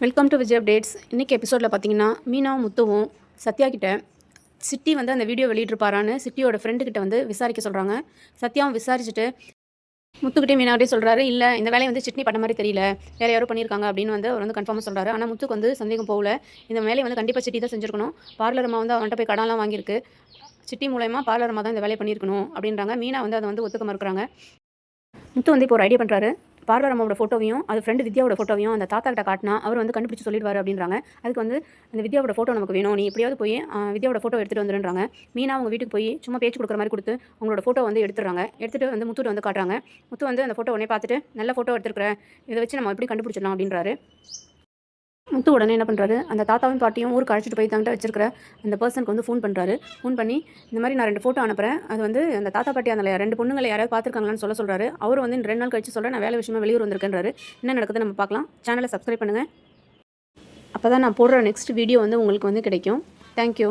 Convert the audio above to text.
Welcome to Vijay updates இன்றைக்கி எபிசோடில் பார்த்தீங்கன்னா மீனாவும் முத்துவும் சத்யா கிட்ட சிட்டி வந்து அந்த வீடியோ வெளியிட்டிருப்பாரான்னு சிட்டியோட ஃப்ரெண்டுக்கிட்ட வந்து விசாரிக்க சொல்கிறாங்க சத்யாவும் விசாரிச்சுட்டு முத்துக்கிட்டே மீனாகிட்டே சொல்கிறாரு இல்லை இந்த வேலையை வந்து சிட்னி பண்ண மாதிரி தெரியல. வேறு யாரோ பண்ணியிருக்காங்க அப்படின்னு வந்து அவர் வந்து கன்ஃபார்மாக சொல்கிறாரு ஆனால் முத்துக்கு வந்து சந்தேகம் போகல. இந்த வேலையை வந்து கண்டிப்பாக சிட்டி தான் செஞ்சுருக்கணும். பார்லர் அம்மா வந்து அவன்கிட்ட போய் கடன்லாம் வாங்கியிருக்கு. சிட்டி மூலயமா பார்லர் அம்மா தான் இந்த வேலையை பண்ணியிருக்கணும் அப்படின்றாங்க. மீனா வந்து அதை வந்து ஒத்துக்க மறுக்கிறாங்க. முத்து வந்து இப்போ ஒரு ஐடியா பண்ணுறாரு பார்லர் அம்மாவோட ஃபோட்டோவையும் அது ஃப்ரெண்டு வித்யாவோட ஃபோட்டோவையும் அந்த தாத்தா கிட்ட காட்டினா அவர் வந்து கண்டுபிடிச்சு சொல்லிடுவார் அப்படின்றாங்க. அதுக்கு வந்து அந்த வித்யாவோட ஃபோட்டோ நமக்கு வேணும். நீ எப்படியாவது போய் வித்யாவோட ஃபோட்டோ எடுத்துகிட்டு வந்துடுறாங்க மீனா அவங்க வீட்டுக்கு போய் சும்மா பேச்சு கொடுக்குற மாதிரி கொடுத்து அவங்களோட ஃபோட்டோ வந்து எடுத்துடுறாங்க. எடுத்துகிட்டு வந்து முத்துட்டு வந்து காட்டுறாங்க. முத்து வந்து அந்த ஃபோட்டோ உடனே பார்த்துட்டு நல்ல ஃபோட்டோ எடுத்துருக்குறேன் இதை வச்சு நம்ம எப்படி கண்டுபிடிச்சிடலாம்? அப்படின்றாரு. முத்து உடனே என்ன பண்ணுறாரு அந்த தாத்தாவும் பாட்டியும் ஊருக்கு அழைச்சிட்டு போய் தங்கிட்ட வச்சிருக்கிற அந்த பர்சனுக்கு வந்து ஃபோன் பண்ணுறாரு ஃபோன் பண்ணி இந்த மாதிரி நான் ரெண்டு ஃபோட்டோ அனுப்புகிறேன் அது வந்து அந்த தாத்தா பாட்டி அந்த ரெண்டு பொண்ணுங்களை யாராவது பார்த்துருக்காங்களான்னு சொல்ல சொல்கிறாரு அவர் வந்து ரெண்டு நாள் கழிச்சு சொல்கிறேன் நான் வேலை விஷயமா வெளியூர் வந்திருக்கேன்றாரு. என்ன நடக்குது நம்ம பார்க்கலாம். சேனலை சப்ஸ்கிரைப் பண்ணுங்கள் அப்போ தான் நான் போடுற நெக்ஸ்ட் வீடியோ வந்து உங்களுக்கு வந்து கிடைக்கும். தேங்க்யூ